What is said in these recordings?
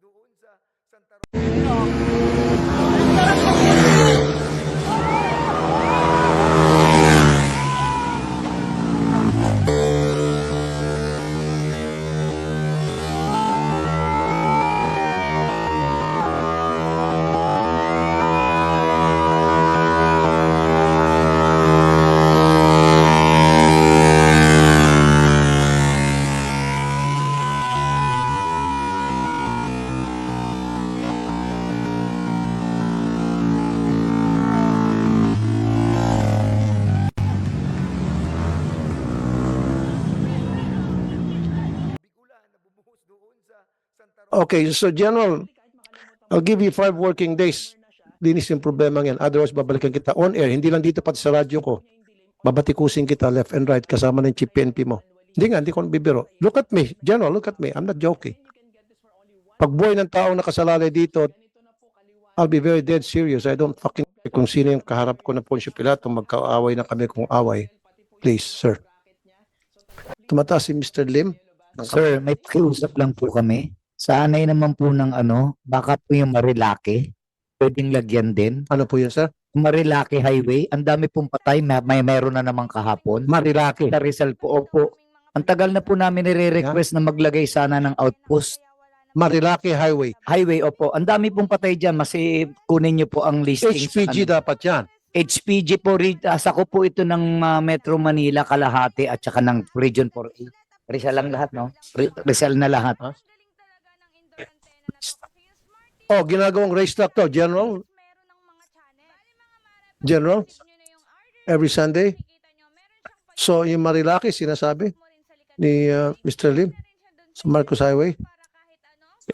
doon sa Santa Rosa. Okay, so General, I'll give you five working days. Linis yung problema yan. Otherwise, babalikan kita on air. Hindi lang dito, pati sa radyo ko. Babatikusin kita left and right kasama ng chief PNP mo. Hindi nga, hindi ko bibiro. Look at me. General, look at me. I'm not joking. Pag buhay ng taong nakasalalay dito, I'll be very dead serious. I don't fucking kung sino yung kaharap ko na Poncio Pilato. Magkaaway na kami kung away. Please, sir. Tumataas si Mr. Lim. Sir, may pakiusap lang po kami. Sanay naman po ng ano, baka po yung Marilaki. Pwedeng lagyan din. Ano po yun, sir? Marilaki Highway, ang dami pong patay, may, may meron na namang kahapon. Marilaki. Sa Rizal po, opo. Ang tagal na po namin nire-request na maglagay sana ng outpost. Marilaki Highway. Highway, opo. Ang dami pong patay dyan. Mas eh, kunin niyo po ang listing. sa HPG ano. dapat yan. HPG po, ri- ah, sako po ito ng ah, Metro Manila, Kalahati at saka ng Region 4A. Rizal lang lahat, no? Ri- Rizal na lahat. Oh, ginagawang racetrack to, General. General, every Sunday. So, yung Marilaki, sinasabi ni uh, Mr. Lim sa Marcos Highway.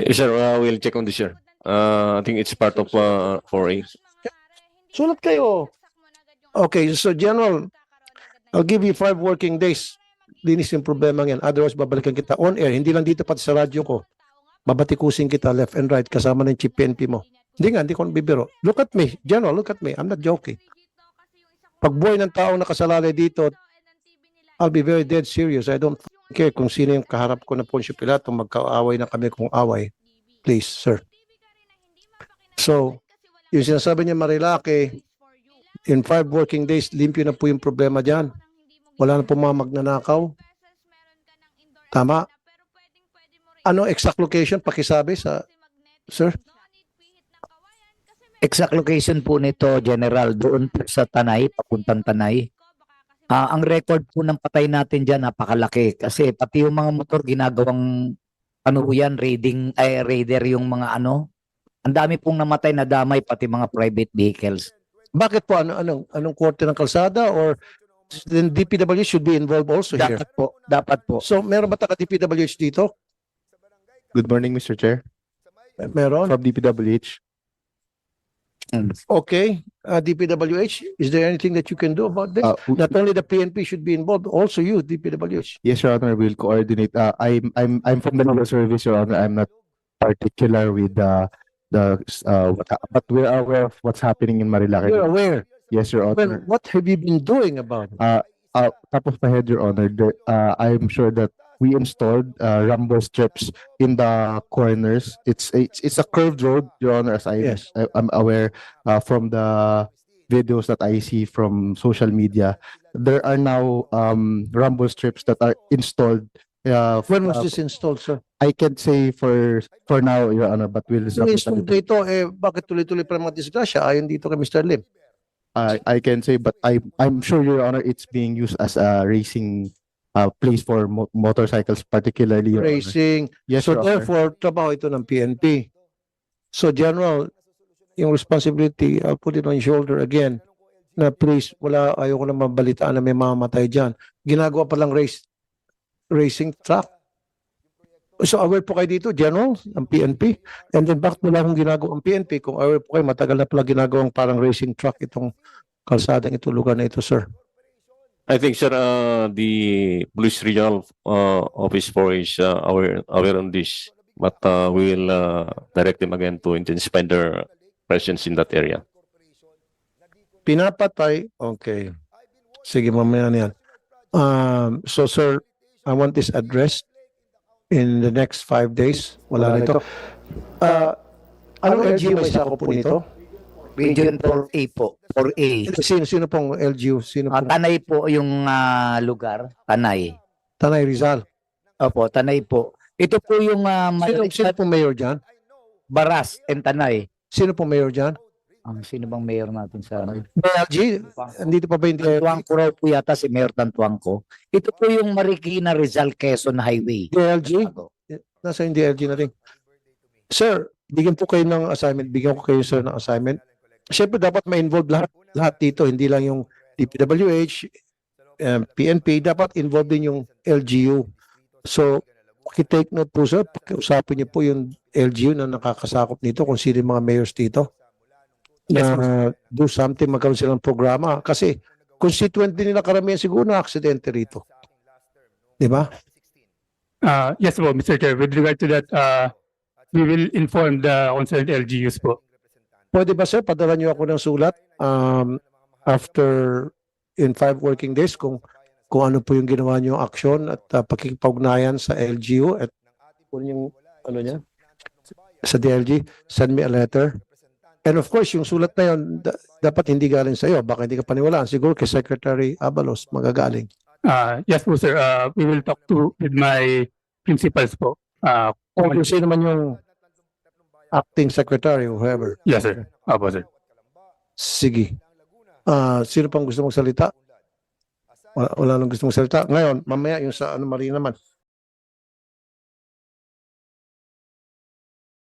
Yes, sir. Uh, we'll check on this, sir. Uh, I think it's part of uh, 4A. Sulat kayo. Okay, so General, I'll give you five working days. Linis yung problema yan. Otherwise, babalikan kita on air. Hindi lang dito, pati sa radyo ko. Babatikusin kita left and right kasama ng chief PNP mo. Hindi nga, hindi ko bibiro. Look at me. General, look at me. I'm not joking. Pag buhay ng taong nakasalalay dito, I'll be very dead serious. I don't care kung sino yung kaharap ko na Poncio Pilato. Magkaaway na kami kung away. Please, sir. So, yung sinasabi niya Marilaki, in five working days, limpyo na po yung problema dyan. Wala na po mga magnanakaw. Tama? Ano exact location? Pakisabi sa, sir? Exact location po nito, General, doon po sa Tanay, papuntang Tanay. Ah, ang record po ng patay natin diyan napakalaki kasi pati yung mga motor ginagawang ano po yan, raiding, ay, raider yung mga ano. Ang dami pong namatay na damay pati mga private vehicles. Bakit po? Ano, anong, anong korte ng kalsada? Or then DPW should be involved also here? Dapat po, dapat po. So, meron ba taga DPWH dito? Good morning, Mr. Chair. Meron? From DPWH. Okay. Uh, DPWH, is there anything that you can do about this? Uh, w- Not only the PNP should be involved, also you, DPWH. yes, Your Honor, we'll coordinate. Uh, I'm I'm I'm from the legal service, Your Honor. I'm not particular with the the uh what, hap- but we're aware of what's happening in Marilaki. You're aware. Yes, Your Well, Honor. what have you been doing about it? Uh, top of my head, Your Honor, there, uh, I'm sure that we installed uh, rumble strips in the corners. It's it's it's a curved road, Your Honor, as I Yes. I- I'm aware uh, from the videos that I see from social media. There are now um rumble strips that are installed. Uh, When was uh, this installed, sir? I can't say for for now, Your Honor, but we'll a installed dito, eh, bakit tuloy-tuloy pa mga disgrasya? Ayon dito kay Mr. Lim. I I can say, but I I'm sure, Your Honor, it's being used as a racing uh place for mo- motorcycles, particularly. Your Honor. Racing. Yes, So Your Honor. therefore, trabaho ito ng PNP. So General, yung responsibility, I'll put it on your shoulder again, na please, wala, ayoko na mabalitaan na may mamamatay dyan. Ginagawa pa lang race, racing track. So aware po kayo dito, General, ng PNP. And then bakit wala akong ginagawa ang PNP? Kung aware po kayo, matagal na pala ginagawang parang racing track itong kalsadang ito, lugar na ito, sir. I think, sir, uh, the police regional uh, office 4 is uh, aware, aware on this. But uh, we will uh, direct them again to intensify their presence in that area. Pinapatay, okay. Sige, mamaya na yan. Um, so sir, I want this addressed in the next five days. Wala na ito. Uh, anong LGU may sakop po nito? Region 4A po, 4A. Sino, sino pong LGU? Sino Ah, pong Tanay po yung ah, lugar, Tanay. Tanay Rizal? Opo, Tanay po. Ito po yung ah, Sino, Madrid- sino pong mayor dyan? Baras and Tanay. Sino pong mayor dyan? Ang sino bang mayor natin sa ano? LG? Andito pa ba yung DLG? Tantuangco raw po yata si Mayor Tantuangco. Ito po yung Marikina Rizal Quezon Highway. DLG? Nasa yung DLG na rin. Sir, bigyan po kayo ng assignment. Bigyan ko kayo sir ng assignment. Siyempre dapat ma-involve lahat, lahat dito. Hindi lang yung DPWH, um, PNP. Dapat involved din yung LGU. So, Paki-take note po sir, pakiusapin niyo po yung LGU na nakakasakop nito kung sino yung mga mayors dito. Na do something, magkaroon silang programa. Kasi constituent din nila karamihan siguro na aksidente rito. Di ba? Uh, yes po, Mr. Chair. With regard to that, uh, we will inform the concerned LGUs po. Pwede ba sir, padala niyo ako ng sulat um, after in five working days kung kung ano po yung ginawa niyo aksyon at uh, pakikipag-ugnayan sa LGU at kung yung ano niya sa DLG, send me a letter. And of course, yung sulat na yun, da- dapat hindi galing sa iyo. Baka hindi ka paniwalaan. Siguro kay Secretary Abalos magagaling. Uh, yes po, sir. Uh, we will talk to with my principals po. Uh, O kung sino man yung acting secretary or whoever. yes, sir. Apo, sir. Sige. Ah, sino pang gusto magsalita? Wala, wala nang gusto magsalita. Ngayon, mamaya yung sa ano Marina naman.